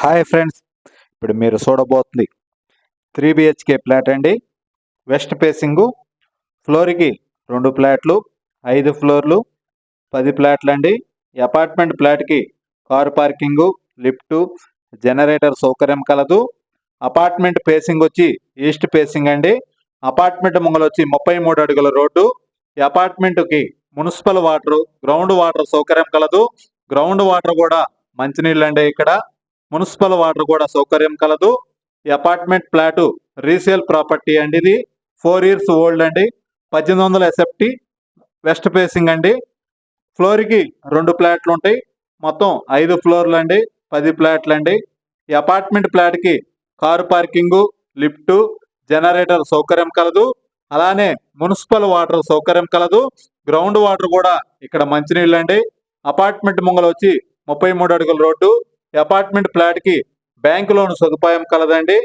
Hi friends ఇప్పుడు మీరు చూడబోతుంది త్రీ బిహెచ్కే ఫ్లాట్ అండి. వెస్ట్ ఫేసింగు ఫ్లోర్కి రెండు ఫ్లాట్లు ఐదు ఫ్లోర్లు పది ఫ్లాట్లు అండి. అపార్ట్మెంట్ ఫ్లాట్కి కార్ పార్కింగు లిఫ్టు జనరేటర్ సౌకర్యం కలదు. అపార్ట్మెంట్ ఫేసింగ్ వచ్చి ఈస్ట్ ఫేసింగ్ అండి. అపార్ట్మెంట్ ముంగలు వచ్చి ముప్పై మూడు అడుగుల రోడ్డు. ఈ అపార్ట్మెంట్కి మున్సిపల్ వాటర్ గ్రౌండ్ వాటర్ సౌకర్యం కలదు. గ్రౌండ్ వాటర్ కూడా మంచినీళ్ళు అండి ఇక్కడ. మున్సిపల్ వాటర్ కూడా సౌకర్యం కలదు. ఈ అపార్ట్మెంట్ ఫ్లాట్ రీసేల్ ప్రాపర్టీ అండి ఇది. ఫోర్ ఇయర్స్ ఓల్డ్ అండి. పద్దెనిమిది వందల ఎస్ఎఫ్టీ వెస్ట్ ఫేసింగ్ అండి. ఫ్లోర్కి రెండు ఫ్లాట్లు ఉంటాయి. మొత్తం ఐదు ఫ్లోర్లు అండి. పది ఫ్లాట్లు అండి. ఈ అపార్ట్మెంట్ ఫ్లాట్కి కారు పార్కింగు లిఫ్టు జనరేటర్ సౌకర్యం కలదు. అలానే మున్సిపల్ వాటర్ సౌకర్యం కలదు. గ్రౌండ్ వాటర్ కూడా ఇక్కడ మంచినీళ్ళు అండి అపార్ట్మెంట్ ముంగల వచ్చి ముప్పై మూడు అడుగుల రోడ్డు. అపార్ట్మెంట్ ప్లాట్కి బ్యాంకు బ్యాంక్ లోన్ సదుపాయం కలదండి.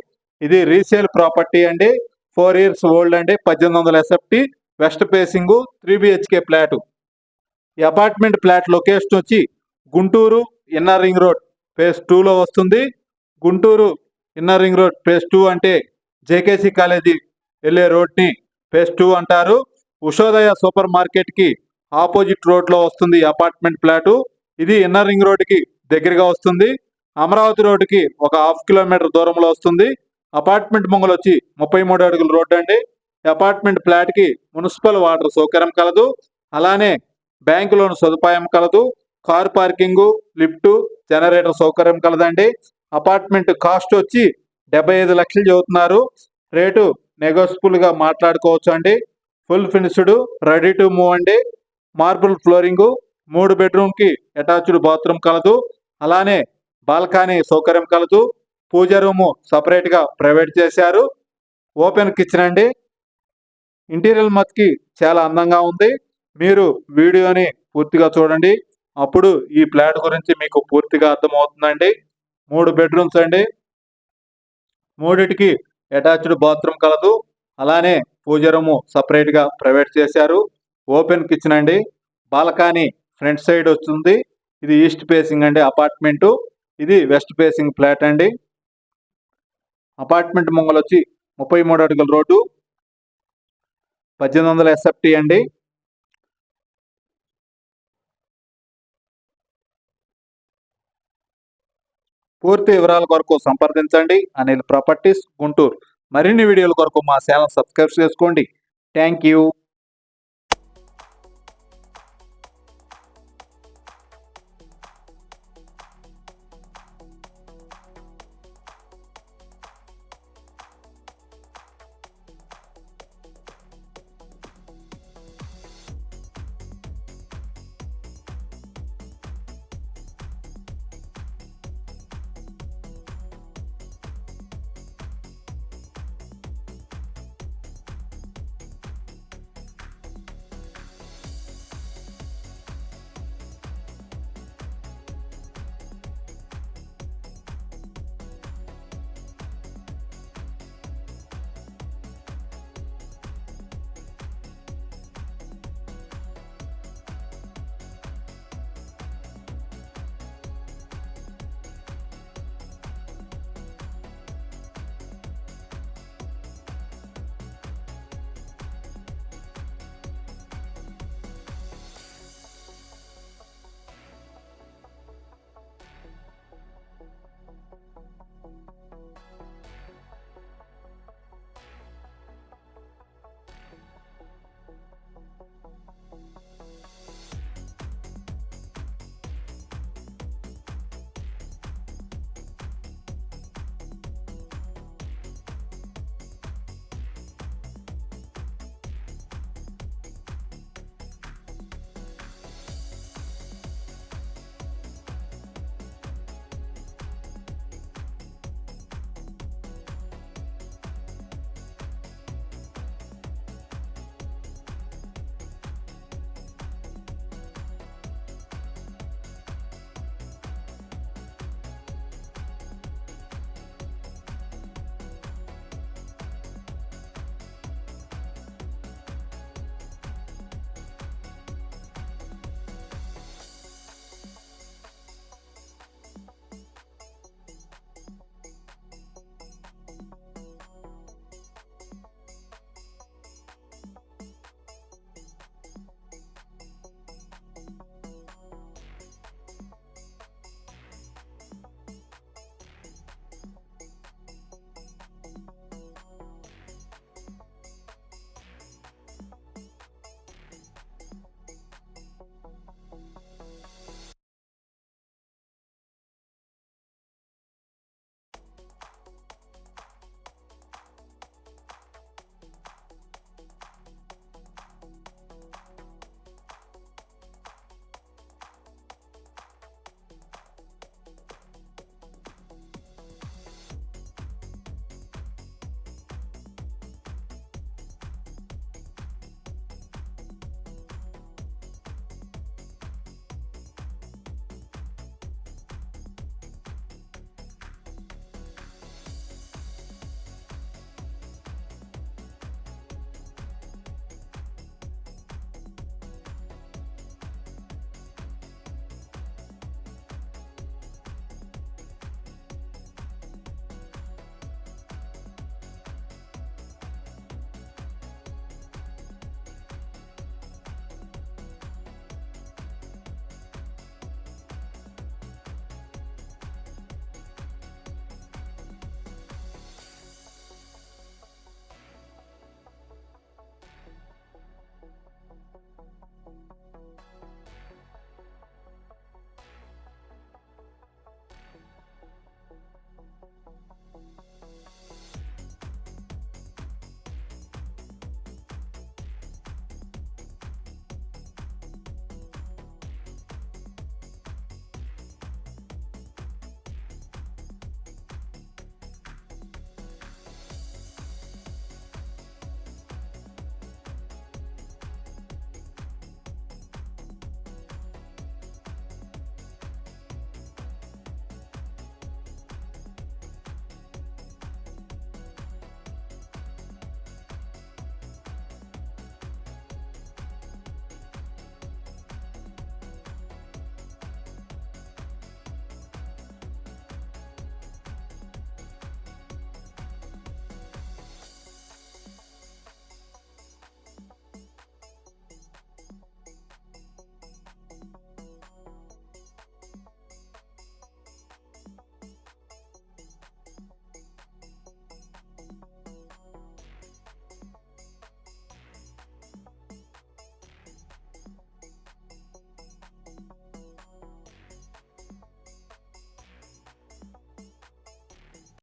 ఇది రీసేల్ ప్రాపర్టీ అండి. ఫోర్ ఇయర్స్ ఓల్డ్ అండి. పద్దెనిమిది వందల SFT west facing three BHK flat. ఈ అపార్ట్మెంట్ ఫ్లాట్ లొకేషన్ వచ్చి Guntur inner ring road phase టూలో వస్తుంది. Guntur inner ring road phase two అంటే జేకేసీ కాలేజీ వెళ్ళే రోడ్ని ఫేస్ టూ అంటారు. ఉషోదయ సూపర్ మార్కెట్కి ఆపోజిట్ రోడ్లో వస్తుంది అపార్ట్మెంట్ ఫ్లాటు. ఇది ఇన్నర్ రింగ్ రోడ్కి దగ్గరగా వస్తుంది. అమరావతి రోడ్డుకి ఒక హాఫ్ కిలోమీటర్ దూరంలో వస్తుంది. అపార్ట్మెంట్ ముంగలు వచ్చి ముప్పై మూడు అడుగుల రోడ్డు అండి. అపార్ట్మెంట్ ఫ్లాట్కి మున్సిపల్ వాటర్ సౌకర్యం కలదు. అలానే బ్యాంకు లోన్ సదుపాయం కలదు. కార్ పార్కింగ్ లిఫ్ట్ జనరేటర్ సౌకర్యం కలదండి. అపార్ట్మెంట్ కాస్ట్ వచ్చి డెబ్బై ఐదు లక్షలు చదువుతున్నారు రేటు నెగోసిబుల్గా మాట్లాడుకోవచ్చు అండి. Full finished ready to move అండి. మార్బుల్ ఫ్లోరింగ్ మూడు బెడ్రూమ్కి అటాచ్డ్ బాత్రూమ్ కలదు. అలానే బాల్కనీ సౌకర్యం కలదు. పూజ రూము సపరేట్గా ప్రైవేట్ చేశారు. ఓపెన్ కిచెన్ అండి. ఇంటీరియర్ మత్కి చాలా అందంగా ఉంది. మీరు వీడియోని పూర్తిగా చూడండి. అప్పుడు ఈ ఫ్లాట్ గురించి మీకు పూర్తిగా అర్థమవుతుందండి. మూడు బెడ్రూమ్స్ అండి. మూడిటికి అటాచ్డ్ బాత్రూమ్ కలదు. అలానే పూజ రూము సపరేట్గా ప్రైవేట్ చేశారు. ఓపెన్ కిచెన్ అండి. బాల్కనీ ఫ్రంట్ సైడ్ వస్తుంది. ఇది ఈస్ట్ ఫేసింగ్ అండి అపార్ట్మెంటు ఇది వెస్ట్ ఫేసింగ్ ఫ్లాట్ అండి. అపార్ట్మెంట్ ముంగలు వచ్చి ముప్పై మూడు అడుగుల రోడ్డు. పద్దెనిమిది వందల ఎస్ఎఫ్టీ అండి. పూర్తి వివరాల కొరకు సంప్రదించండి. అనిల్ ప్రాపర్టీస్ గుంటూరు మరిన్ని వీడియోల కొరకు మా ఛానల్ సబ్స్క్రైబ్ చేసుకోండి. Thank you